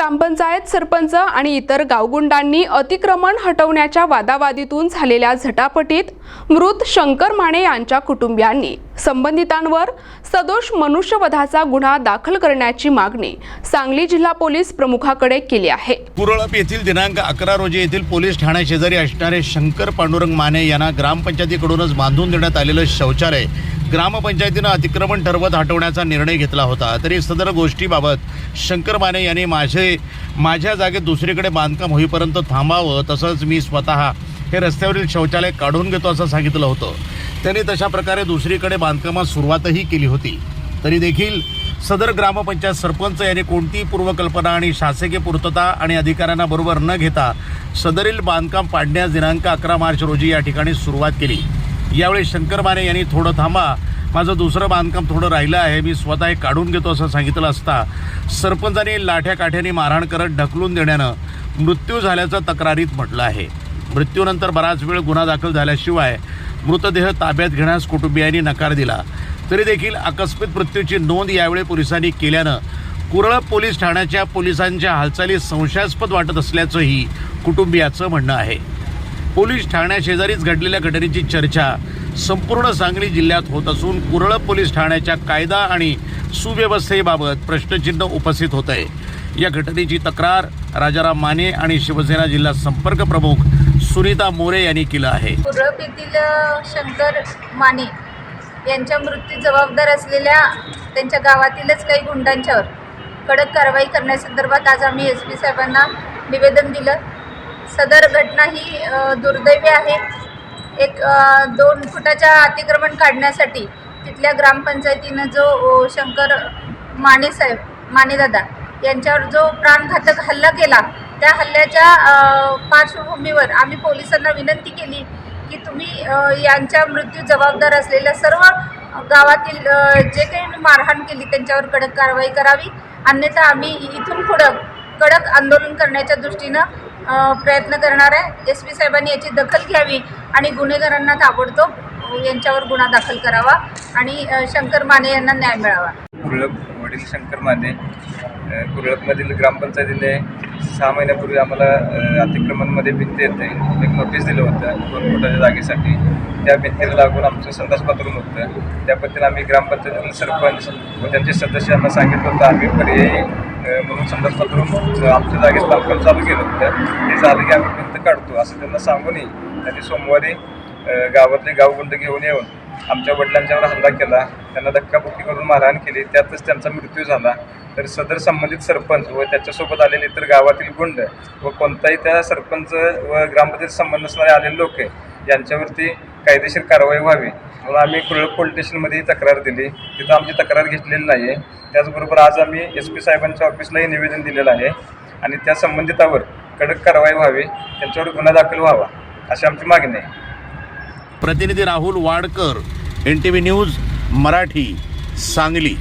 ग्रामपंचायत सरपंच आणि इतर गावगुंडांनी अतिक्रमण हटवण्याच्या वादावादीतून झालेल्या झटापटीत मृत शंकर माने यांच्या कुटुंबियांनी संबंधितांवर सदोष मनुष्यवधाचा गुन्हा दाखल करण्याची मागणी सांगली जिल्हा पोलीस प्रमुखाकडे केली आहे. कुरळप येथील दिनांक अकरा रोजी येथील पोलीस ठाण्याशेजारी असणारे शंकर पांडुरंग माने यांना ग्रामपंचायतीकडूनच बांधून देण्यात आलेलं शौचालय ग्रामपंचायतीनं अतिक्रमण ठरवत हटवण्याचा निर्णय घेतला होता. तरी सदर गोष्टीबाबत शंकर माने यांनी माझे माझ्या जागेत दुसरीकडे बांधकाम होईपर्यंत थांबावं तसंच मी स्वतः हे रस्त्यावरील शौचालय काढून घेतो असं सांगितलं होतं. त्यांनी तशा प्रकारे दुसरीकडे बांधकामास सुरुवातही केली होती. तरी देखील सदर ग्रामपंचायत सरपंच यांनी कोणतीही पूर्वकल्पना आणि शासकीय पूर्तता आणि अधिकाऱ्यांना बरोबर न घेता सदरील बांधकाम पाडण्यास दिनांक अकरा मार्च रोजी या ठिकाणी सुरुवात केली. यावेळी शंकर माने यांनी थोडं थांबा. माझं दुसरं बांधकाम थोडं राहिलं आहे. मी स्वतः हे काढून घेतो असं सांगितलं असता सरपंचाने लाठ्या काठ्याने मारहाण करत ढकलून देण्यानं मृत्यू झाल्याचं तक्रारीत म्हटलं आहे. मृत्यूनंतर बराच वेळ गुन्हा दाखल झाल्याशिवाय मृतदेह ताब्यात घेण्यास कुटुंबियांनी नकार दिला. तरी देखील आकस्मिक मृत्यूची नोंद यावेळी पोलिसांनी केल्यानं कुरळप पोलीस ठाण्याच्या पोलिसांच्या हालचाली संशयास्पद वाटत असल्याचंही कुटुंबियाचं म्हणणं आहे. पोलीस ठाण्याशेजारीच घडलेल्या घटनेची चर्चा संपूर्ण सांगली जिल्ह्यात होत असून कुरळप पोलीस ठाण्याच्या कायदा आणि सुव्यवस्थेबाबत प्रश्नचिन्ह उपस्थित होत आहे. या घटनेची तक्रार राजाराम माने आणि शिवसेना जिल्हा संपर्क प्रमुख सुनीता मोरे यांनी केलं आहे. कुरळप येथील शंकर माने यांच्या मृत्यू जबाबदार असलेल्या त्यांच्या गावातीलच काही गुंडांच्यावर कडक कारवाई करण्यासंदर्भात आज आम्ही एस पी साहेबांना निवेदन दिलं. सदर घटना ही दुर्दैवी आहे. एक दोन फुटाच्या अतिक्रमण काढण्यासाठी तिथल्या ग्रामपंचायतीनं जो शंकर माने साहेब मानेदादा यांच्यावर जो प्राणघातक हल्ला केला त्या हल्ल्याच्या पार्श्वभूमीवर आम्ही पोलिसांना विनंती केली की तुम्ही यांच्या मृत्यू जबाबदार असलेल्या सर्व गावातील जे काही मारहाण केली त्यांच्यावर कडक कारवाई करावी. अन्यथा आम्ही इथून पुढं कडक आंदोलन करण्याच्या दृष्टीनं प्रयत्न करणार आहे. एस पी साहेबांनी याची दखल घ्यावी आणि गुन्हेगारांना ताबडतोब यांच्यावर गुन्हा दाखल करावा आणि शंकर माने यांना न्याय मिळावा. कुरळप वडील शंकर माने अ, कुरळपमधील ग्रामपंचायतीने सहा महिन्यापूर्वी आम्हाला अतिक्रमणमध्ये भिंत येते. एक नोटीस दिलं होतं दोन फुटाच्या जागेसाठी. त्या भिंतीला लागून आमचं संदास बाथरूम होतं. त्याबद्दल आम्ही ग्रामपंचायतीतील सरपंच व त्यांचे सदस्यांना सांगितलं होतं आम्ही पर्यायी म्हणून समजा बाथरूम आमच्या जागेत बांधकाम चालू केलं होतं. ते झालं की आम्ही भिंत काढतो असं त्यांना सांगूनही त्यांनी सोमवारी गावातले गावगुंड घेऊन येऊन आमच्या वडिलांच्यावर हल्ला केला. त्यांना धक्काबुक्की करून मारहाण केली. त्यातच त्यांचा मृत्यू झाला. तर सदर संबंधित सरपंच व त्याच्यासोबत आलेले इतर गावातील गुंड व कोणताही त्या सरपंच व ग्रामपंचायत संबंध असणारे आलेले लोक यांच्यावरती कायदेशीर कारवाई व्हावी. मला आम्ही कुरळ पोलीस स्टेशनमध्ये तक्रार दिली. तिथं आमची तक्रार घेतलेली नाही आहे त्याचबरोबर आज आम्ही एस पी साहेबांच्या ऑफिसलाही निवेदन दिलेलं आहे. आणि त्या संबंधितावर कडक कारवाई व्हावी त्यांच्यावर गुन्हा दाखल व्हावा अशी आमची मागणी आहे. प्रतिनिधी Rahul Wadkar N T V news Marathi Sangli.